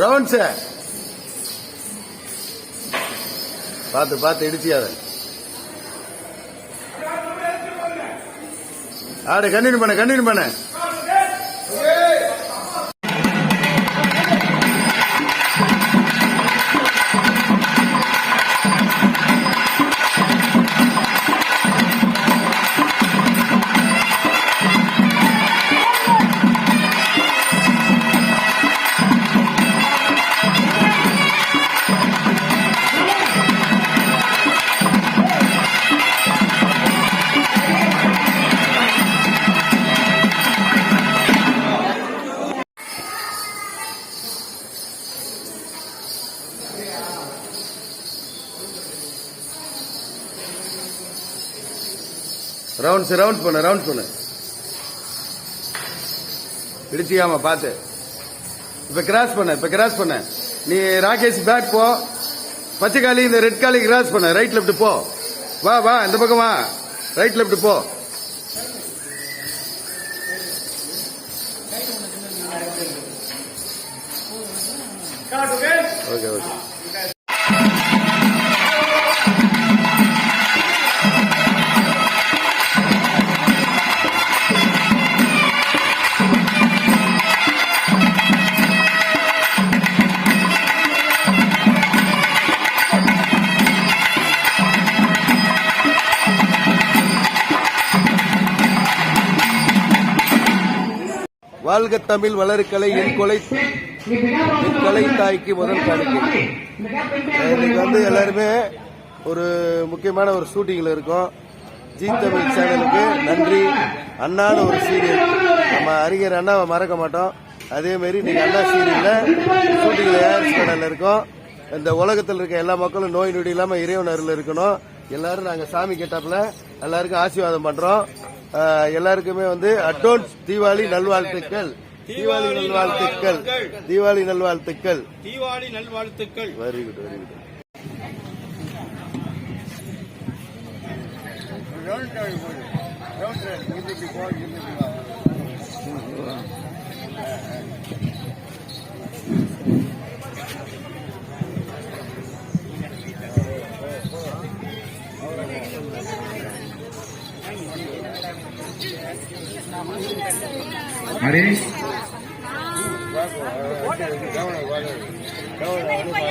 Rounds பார்த்து பார்த்து இடிச்சியாத. ஆடு கண்டினியூ பண்ண கண்டினியூ பண்ண. ரவுண்ட்ஸ் ரவுண்ட்ஸ் பண்ணு ரவுண்ட்ஸ் பண்ணு. இடிச்சியாம பார்த்து இப்ப கிராஸ் பண்ண இப்ப கிராஸ் பண்ண. நீ ராகேஷ் பேக் போ. பச்சை காலி இந்த ரெட் காலி கிராஸ் பண்ண. ரைட் லெஃப்ட் போ. வா வா இந்த பக்கம் வா. ரைட் லெஃப்ட் போ. ஓகே ஓகே வாழ்க தமிழ் வளர்க்கலை என் கொலை என் கொலை தாய்க்கு முதல் காணிக்கை. இன்னைக்கு வந்து எல்லாருமே ஒரு முக்கியமான ஒரு ஷூட்டிங்ல இருக்கோம். ஜி தமிழ் சேனலுக்கு நன்றி. அண்ணான்னு ஒரு சீரியல் நம்ம அறிஞர் அண்ணாவை மறக்க மாட்டோம். அதே மாதிரி நீங்க அண்ணா சீரியல்ல ஷூட்டிங்ல ஏஆர்எஸ் கடல்ல இருக்கோம்? இந்த உலகத்தில் இருக்க எல்லா மக்களும் நோய் நொடி இல்லாம இறைவன் அருள் இருக்கணும். எல்லாரும் நாங்க சாமி கேட்டாப்புல எல்லாருக்கும் ஆசீர்வாதம் பண்றோம். எல்லாருக்குமே வந்து அட்வான்ஸ் தீபாவளி நல்வாழ்த்துக்கள். தீபாவளி நல்வாழ்த்துக்கள். தீபாவளி நல்வாழ்த்துக்கள். தீபாவளி நல்வாழ்த்துக்கள். Very good very good ¿Maris? Ah.